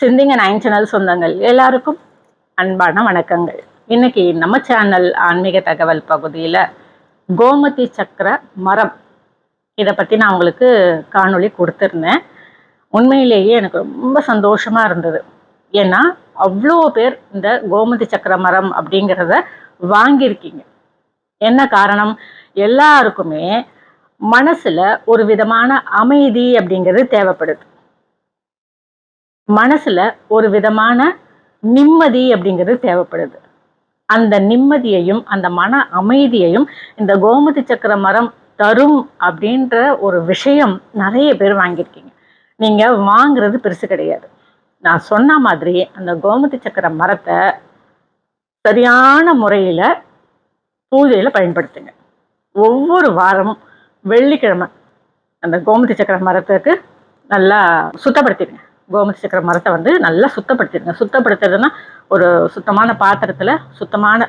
சிந்திங்க nine channel சொந்தங்கள். எல்லாருக்கும் அன்பான வணக்கங்கள். இன்னைக்கு நம்ம சேனல் ஆன்மீக தகவல் பகுதியில் கோமதி சக்கர மரம். இதை பற்றி நான் உங்களுக்கு காணொளி கொடுத்துருந்தேன். உண்மையிலேயே எனக்கு ரொம்ப சந்தோஷமாக இருந்தது. ஏன்னா அவ்வளோ பேர் இந்த கோமதி சக்கர மரம் அப்படிங்கிறத வாங்கியிருக்கீங்க. என்ன காரணம்? எல்லாருக்குமே மனசில் ஒரு விதமான அமைதி அப்படிங்கிறது தேவைப்படுது. மனசில் ஒரு விதமான நிம்மதி அப்படிங்கிறது தேவைப்படுது. அந்த நிம்மதியையும் அந்த மன அமைதியையும் இந்த கோமதி சக்கர மரம் தரும் அப்படின்ற ஒரு விஷயம் நிறைய பேர் வாங்கியிருக்கீங்க. நீங்கள் வாங்குறது பெருசு கிடையாது. நான் சொன்ன மாதிரி அந்த கோமதி சக்கர மரத்தை சரியான முறையில் பூஜையில் பயன்படுத்துங்க. ஒவ்வொரு வாரமும் வெள்ளிக்கிழமை அந்த கோமதி சக்கர மரத்துக்கு நல்லா சுத்தப்படுத்திடுங்க. கோமதி சக்கர மரத்தை வந்து நல்லா சுத்தப்படுத்திடுங்க. சுத்தப்படுத்துறதுன்னா ஒரு சுத்தமான பாத்திரத்தில் சுத்தமான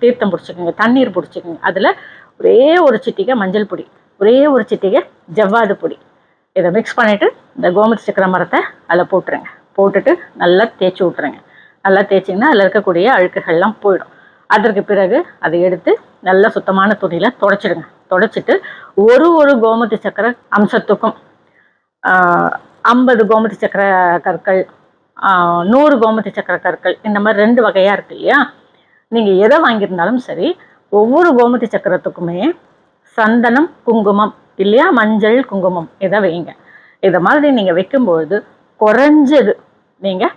தீர்த்தம் பிடிச்சிக்கோங்க தண்ணீர் பிடிச்சிக்கோங்க. அதில் ஒரே ஒரு சிட்டிகை மஞ்சள் பொடி ஒரே ஒரு சிட்டிகை ஜவ்வாது பொடி. இதை மிக்ஸ் பண்ணிவிட்டு இந்த கோமதி சக்கர மரத்தை அதில் போட்டுருங்க. போட்டுட்டு நல்லா தேய்ச்சி விட்ருங்க நல்லா தேய்ச்சிங்கன்னா அதில் இருக்கக்கூடிய அழுக்குகள்லாம் போயிடும். அதற்கு பிறகு அதை எடுத்து நல்ல சுத்தமான துணியில் தொடச்சிடுங்க. தொடச்சிட்டு ஒரு ஒரு கோமதி சக்கர அம்சத்துக்கும் ஐம்பது கோமதி சக்கர கற்கள் நூறு கோமதி சக்கர கற்கள் இந்த மாதிரி ரெண்டு வகையாக இருக்கு இல்லையா? நீங்கள் எதை வாங்கியிருந்தாலும் சரி ஒவ்வொரு கோமதி சக்கரத்துக்குமே சந்தனம் குங்குமம் இல்லையா? மஞ்சள் குங்குமம் இதை வைங்க. இதை மாதிரி நீங்கள் வைக்கும்பொழுது குறைஞ்சது நீங்கள்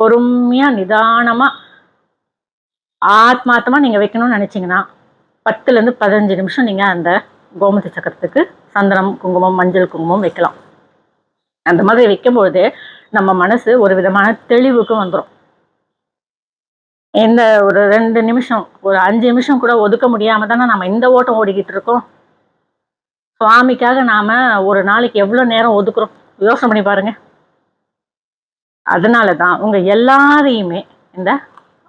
பொறுமையாக நிதானமாக ஆத்மாத்தமாக நீங்கள் வைக்கணும்னு நினச்சிங்கன்னா பத்துலேருந்து பதினஞ்சு நிமிஷம் நீங்கள் அந்த கோமதி சக்கரத்துக்கு சந்தனம் குங்குமம் மஞ்சள் குங்குமம் வைக்கலாம். அந்த மாதிரி வைக்கும்பொழுது நம்ம மனசு ஒரு விதமான தெளிவுக்கு வந்துடும் இந்த ஒரு ரெண்டு நிமிஷம் ஒரு அஞ்சு நிமிஷம் கூட ஒதுக்க முடியாம தானே நம்ம இந்த ஓட்டம் ஓடிக்கிட்டு இருக்கோம். சுவாமிக்காக நாம ஒரு நாளைக்கு எவ்வளோ நேரம் ஒதுக்குறோம்? யோசனை பண்ணி பாருங்க. அதனால தான் உங்க எல்லாரையுமே இந்த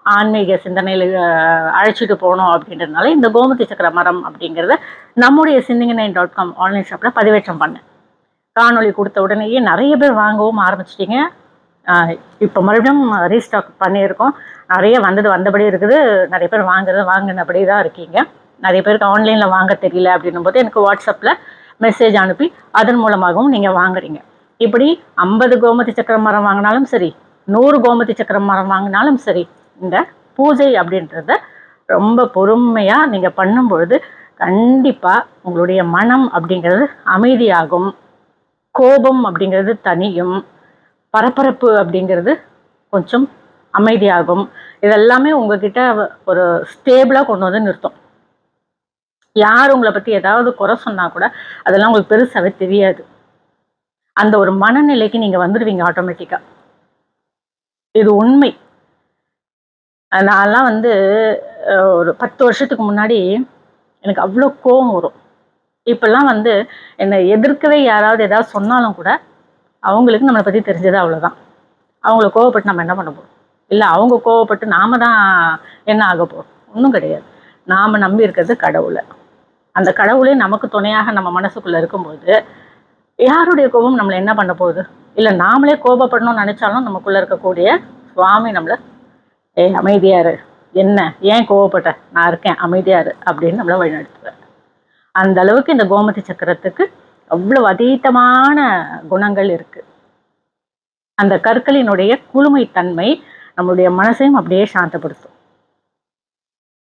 ஆன்மீக சிந்தனையில் அழைச்சிட்டு போகணும் அப்படின்றதுனால இந்த கோமதி சக்கர மரம் அப்படிங்கிறத நம்முடைய சிந்திங்க நைன் டாட் காம் ஆன்லைன் ஷாப்பில் பதிவேற்றம் பண்ணேன் காணொளி கொடுத்த உடனேயே நிறைய பேர் வாங்கவும் ஆரம்பிச்சிட்டிங்க. இப்போ மறுபடியும் ரீஸ்டாக் பண்ணியிருக்கோம். நிறைய வந்தது வந்தபடி இருக்குது. நிறைய பேர் வாங்குறது வாங்கினபடி தான் இருக்கீங்க. நிறைய பேருக்கு ஆன்லைனில் வாங்க தெரியல அப்படின்னும் போது எனக்கு வாட்ஸ்அப்பில் மெசேஜ் அனுப்பி அதன் மூலமாகவும் நீங்கள் வாங்குறீங்க. இப்படி ஐம்பது கோமதி சக்கர மரம் வாங்கினாலும் சரி நூறு கோமதி சக்கர மரம் வாங்கினாலும் சரி இந்த பூஜை அப்படின்றத ரொம்ப பொறுமையாக நீங்கள் பண்ணும் பொழுது கண்டிப்பாக உங்களுடைய மனம் அப்படிங்கிறது அமைதியாகும். கோபம் அப்படிங்கிறது தனியும் பரபரப்பு அப்படிங்கிறது கொஞ்சம் அமைதியாகும். இதெல்லாமே உங்ககிட்ட ஒரு ஸ்டேபிளாக கொண்டு வந்து நிறுத்தும். யார் உங்களை பற்றி ஏதாவது குறை சொன்னால் கூட அதெல்லாம் உங்களுக்கு பெருசாகவே தெரியாது. அந்த ஒரு மனநிலைக்கு நீங்கள் வந்துடுவீங்க ஆட்டோமேட்டிக்காக இது உண்மை. நான்லாம் வந்து ஒரு பத்து வருஷத்துக்கு முன்னாடி எனக்கு அவ்வளோ கோவம் வரும். இப்பெல்லாம் வந்து என்னை எதிர்க்கவே யாராவது ஏதாவது சொன்னாலும் கூட அவங்களுக்கு நம்மளை பற்றி தெரிஞ்சது அவ்வளோதான் அவங்கள கோவப்பட்டு நம்ம என்ன பண்ண போகிறோம் இல்லை அவங்க கோவப்பட்டு நாம தான் என்ன ஆக போகிறோம் ஒன்றும் கிடையாது. நாம் நம்பி இருக்கிறது கடவுளை. அந்த கடவுளே நமக்கு துணையாக நம்ம மனசுக்குள்ளே இருக்கும்போது யாருடைய கோபம் நம்மளை என்ன பண்ண போகுது? இல்லை நாமளே கோபப்படணும்னு நினச்சாலும் நமக்குள்ளே இருக்கக்கூடிய சுவாமி நம்மளை ஏய் அமைதியாரு என்ன? ஏன் கோவப்பட்ட? நான் இருக்கேன். அமைதியாரு அப்படின்னு நம்மளை வழிநடத்துவேன் அந்த அளவுக்கு இந்த கோமதி சக்கரத்துக்கு அவ்வளோ அதீதமான குணங்கள் இருக்குது அந்த கற்களினுடைய குளுமைத்தன்மை நம்மளுடைய மனசையும் அப்படியே சாந்தப்படுத்தும்.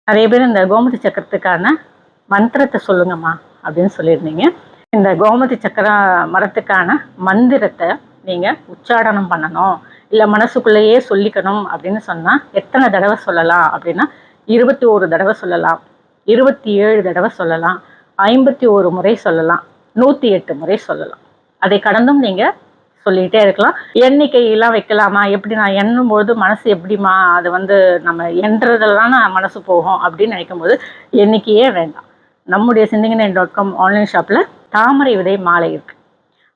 நிறைய பேர் இந்த கோமதி சக்கரத்துக்கான மந்திரத்தை சொல்லுங்கம்மா அப்படின்னு சொல்லியிருந்தீங்க. இந்த கோமதி சக்கர மரத்துக்கான மந்திரத்தை நீங்கள் உச்சாடனம் பண்ணணும். இல்லை மனசுக்குள்ளேயே சொல்லிக்கணும் அப்படின்னு சொன்னால் எத்தனை தடவை சொல்லலாம் அப்படின்னா இருபத்தி ஒரு தடவை சொல்லலாம். இருபத்தி ஏழு தடவை சொல்லலாம். ஐம்பத்தி ஒரு முறை சொல்லலாம் நூற்றி எட்டு முறை சொல்லலாம். அதை கடந்தும் நீங்க சொல்லிகிட்டே இருக்கலாம். எண்ணிக்கையெல்லாம் வைக்கலாமா? எப்படி நான் எண்ணும்போது மனசு எப்படிமா அது வந்து நம்ம எண்றதுலாம் மனசு போகும் அப்படின்னு நினைக்கும்போது எண்ணிக்கையே வேண்டாம். நம்முடைய சிந்திங்கனை டாட் காம் ஆன்லைன் ஷாப்பில் தாமரை விதை மாலை இருக்கு.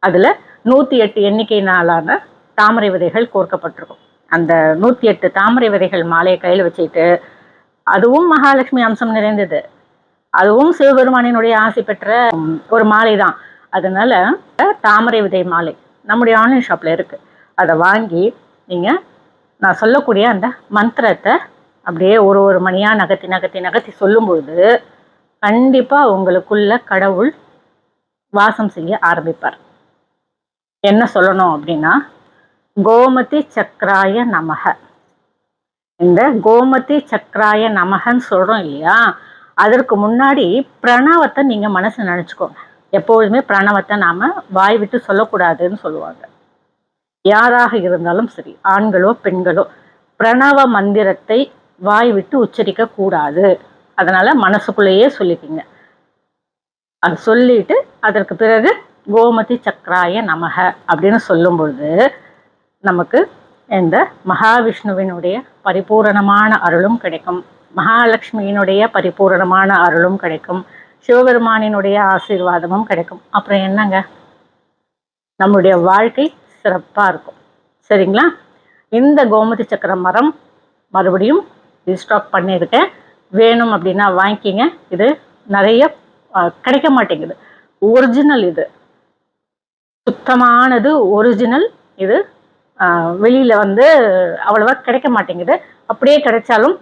அதில் நூற்றி எட்டு எண்ணிக்கையினாலான தாமரை விதைகள் கோர்க்கப்பட்டிருக்கும். அந்த நூற்றி எட்டு தாமரை விதைகள் மாலையை கையில் வச்சுக்கிட்டு அதுவும் மகாலட்சுமி அம்சம் நிறைந்தது. அதுவும் சிவபெருமானினுடைய ஆசை பெற்ற ஒரு மாலை தான் அதனால தாமரை விதை மாலை நம்முடைய ஆன்லைன் ஷாப்பில் இருக்கு. அதை வாங்கி நீங்கள் நான் சொல்லக்கூடிய அந்த மந்திரத்தை அப்படியே ஒரு ஒரு மணியாக நகர்த்தி நகர்த்தி நகர்த்தி சொல்லும்பொழுது கண்டிப்பாக உங்களுக்குள்ள கடவுள் வாசம் செய்ய ஆரம்பிப்பார். என்ன சொல்லணும் அப்படின்னா கோமதி சக்கராய நமக. இந்த கோமதி சக்கராய நமகன்னு சொல்கிறோம் இல்லையா? அதற்கு முன்னாடி பிரணவத்தை நீங்கள் மனசு நினச்சிக்கோங்க. எப்பொழுதுமே பிரணவத்தை நாம் வாய் விட்டு சொல்லக்கூடாதுன்னு சொல்லுவாங்க. யாராக இருந்தாலும் சரி ஆண்களோ பெண்களோ பிரணவ மந்திரத்தை வாய் விட்டு உச்சரிக்க கூடாது. அதனால மனசுக்குள்ளேயே சொல்லிக்கிங்க. அது சொல்லிட்டு அதற்கு பிறகு கோமதி சக்கராய நமக அப்படின்னு சொல்லும் பொழுது நமக்கு இந்த மகாவிஷ்ணுவினுடைய பரிபூரணமான அருளும் கிடைக்கும். மகாலட்சுமியினுடைய பரிபூரணமான அருளும் கிடைக்கும். சிவபெருமானினுடைய ஆசீர்வாதமும் கிடைக்கும். அப்புறம் என்னங்க? நம்முடைய வாழ்க்கை சிறப்பாக இருக்கும். சரிங்களா? இந்த கோமதி சக்கர மரம் மறுபடியும் ரீஸ்டாக் பண்ணியிருக்கேன். வேணும் அப்படின்னா வாங்கிக்கிங்க. இது நிறைய கிடைக்க மாட்டேங்குது. ஒரிஜினல் இது. சுத்தமானது ஒரிஜினல் இது வெளியில் வந்து அவ்வளோவா கிடைக்க மாட்டேங்குது. அப்படியே கிடைச்சாலும்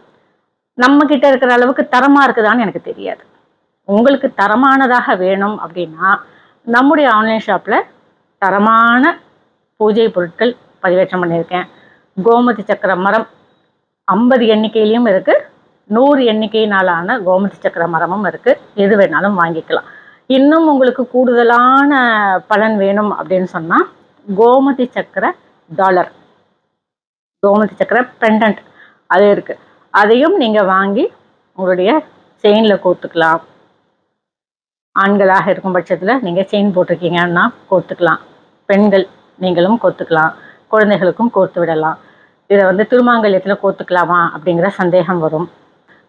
நம்ம கிட்ட இருக்கிற அளவுக்கு தரமாக இருக்குதான்னு எனக்கு தெரியாது. உங்களுக்கு தரமானதாக வேணும் அப்படின்னா நம்முடைய ஆன்லைன் ஷாப்பில் தரமான பூஜை பொருட்கள் பதிவேற்றம் பண்ணியிருக்கேன். கோமதி சக்கர மரம் ஐம்பது எண்ணிக்கையிலையும் இருக்குது நூறு எண்ணிக்கையினாலான கோமதி சக்கர மரமும் இருக்குது எது வேணாலும் வாங்கிக்கலாம். இன்னும் உங்களுக்கு கூடுதலான பலன் வேணும் அப்படின்னு சொன்னால் கோமதி சக்கர டாலர் கோமதி சக்கர பெண்டன்ட் அது இருக்குது அதையும் நீங்கள் வாங்கி உங்களுடைய செயினில் கோத்துக்கலாம். ஆண்களாக இருக்கும் பட்சத்தில் நீங்கள் செயின் போட்டிருக்கீங்கன்னா கோத்துக்கலாம். பெண்கள் நீங்களும் கோத்துக்கலாம். குழந்தைகளுக்கும் கோர்த்து விடலாம். இதை வந்து திருமாங்கல்யத்தில் கோத்துக்கலாமா அப்படிங்கிற சந்தேகம் வரும்.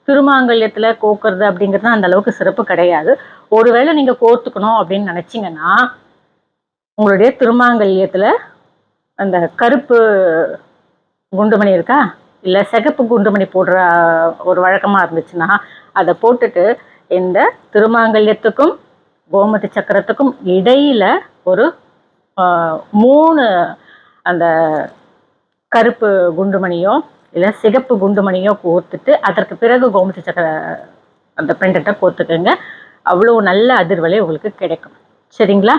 திருமாங்கல்யத்தில் கோக்குறது அப்படிங்கிறது அந்த அளவுக்கு சிறப்பு கிடையாது. ஒருவேளை நீங்கள் கோர்த்துக்கணும் அப்படின்னு நினச்சிங்கன்னா உங்களுடைய திருமாங்கல்யத்தில் அந்த கருப்பு குண்டுமணி இருக்கா? இல்லை சிகப்பு குண்டுமணி போடுற ஒரு வழக்கமாக இருந்துச்சுன்னா அதை போட்டுட்டு இந்த திருமாங்கல்யத்துக்கும் கோமதி சக்கரத்துக்கும் இடையில் ஒரு மூணு அந்த கருப்பு குண்டுமணியோ இல்லை சிகப்பு குண்டுமணியோ கோர்த்துட்டு அதற்கு பிறகு கோமதி சக்கர அந்த பெண்டண்ட்டை கோர்த்துக்கோங்க. அவ்வளோ நல்ல அதிர்வலை உங்களுக்கு கிடைக்கும். சரிங்களா?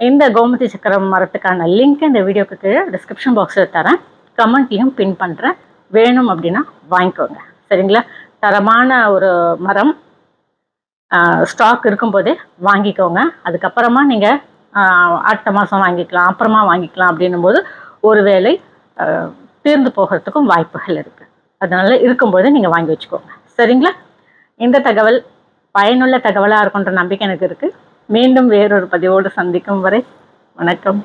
இந்த கோமதி சக்கரம் மரத்துக்கான லிங்க் இந்த வீடியோக்கு கீழே டிஸ்கிரிப்ஷன் பாக்ஸில் தரேன். கமெண்ட்லையும் பின் பண்ணுறேன் வேணும் அப்படின்னா வாங்கிக்கோங்க. சரிங்களா? தரமான ஒரு மரம் ஸ்டாக் இருக்கும்போதே வாங்கிக்கோங்க. அதுக்கப்புறமா நீங்கள் அடுத்த மாதம் வாங்கிக்கலாம் அப்புறமா வாங்கிக்கலாம் அப்படின்னும் போது ஒருவேளை தீர்ந்து போகிறதுக்கும் வாய்ப்புகள் இருக்குது அதனால் இருக்கும்போது நீங்கள் வாங்கி வச்சுக்கோங்க. சரிங்களா? இந்த தகவல் பயனுள்ள தகவலாக இருக்குன்ற நம்பிக்கை எனக்கு இருக்குது மீண்டும் வேறொரு பதிவோடு சந்திக்கும் வரை வணக்கம்.